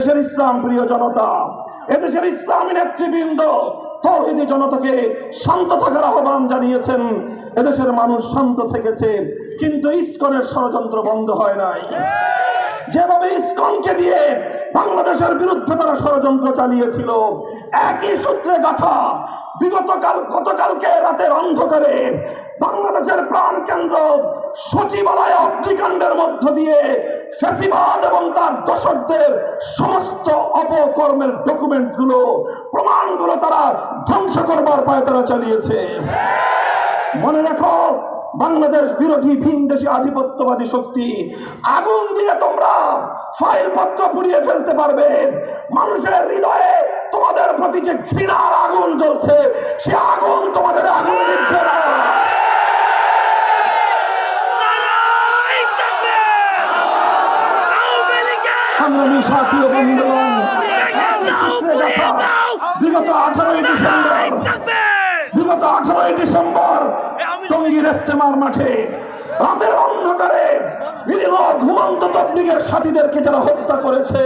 দেশের ইসলাম, প্রিয় জনতা, এদেশের ইসলামী নেতৃবৃন্দ, তৌহিদি জনতাকে শান্ত থাকার আহ্বান জানিয়েছেন। এদেশের মানুষ শান্ত থেকেছে, কিন্তু ইস্কনের ষড়যন্ত্র বন্ধ হয় নাই। যেভাবে ইসকনকে দিয়ে বাংলাদেশের বিরুদ্ধে তারা ষড়যন্ত্র চালিয়েছিল, একই সূত্রে গাথা বিগত কাল গতকালকে রাতের অন্ধকারে বাংলাদেশের প্রাণ কেন্দ্র সচিবালয় অগ্নিকাণ্ডের মধ্য দিয়ে ফেসিবাদ এবং তার দশকদের সমস্ত অপকর্মের ডকুমেন্টসগুলো প্রমাণগুলো তারা ধ্বংস করবার পায় তারা চালিয়েছে। মনে রাখো বাংলাদেশ বিরোধী ভিন দেশি আধিপত্যবাদী শক্তি আগুন দিয়ে তোমরা ফাইল পত্র পুড়িয়ে ফেলতে পারবে মানুষের হৃদয়ে তোমাদের প্রতি যে ঘৃণার আগুন জ্বলছে সে আগুন তোমাদের আগুন নিচ্ছে না সংগ্রামী সাথী বন্ধুগণ! বিগত আঠারোই ডিসেম্বর বিগত আঠারোই ডিসেম্বর টঙ্গীর ইস্তেমার মাঠে রাতের অন্ধকারে ঘুমন্ত তবলিগের সাথীদেরকে যারা হত্যা করেছে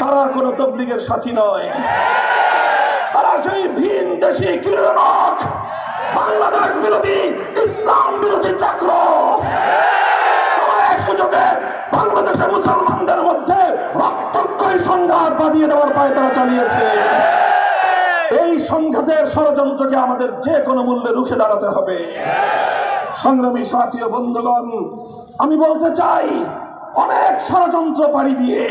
তারা কোনো তবলিগের সাথী নয়। তারা সেই ভিন দেশি ক্রীড়নক বাংলাদেশ বিরোধী ইসলাম বিরোধী চক্র। সুযোগে বাংলাদেশের মুসলমানদের মধ্যে রক্তক্ষয়ী সংঘাত বাঁধিয়ে দেওয়ার পায় তারা চালিয়েছে। সংঘাতের ষড়যন্ত্রকে আমাদের যে কোনো মূল্যে রুখে দাঁড়াতে হবে। সংগ্রামী সাথী ও বন্ধুগণ, আমি বলতে চাই, অনেক ষড়যন্ত্র পাড়ি দিয়ে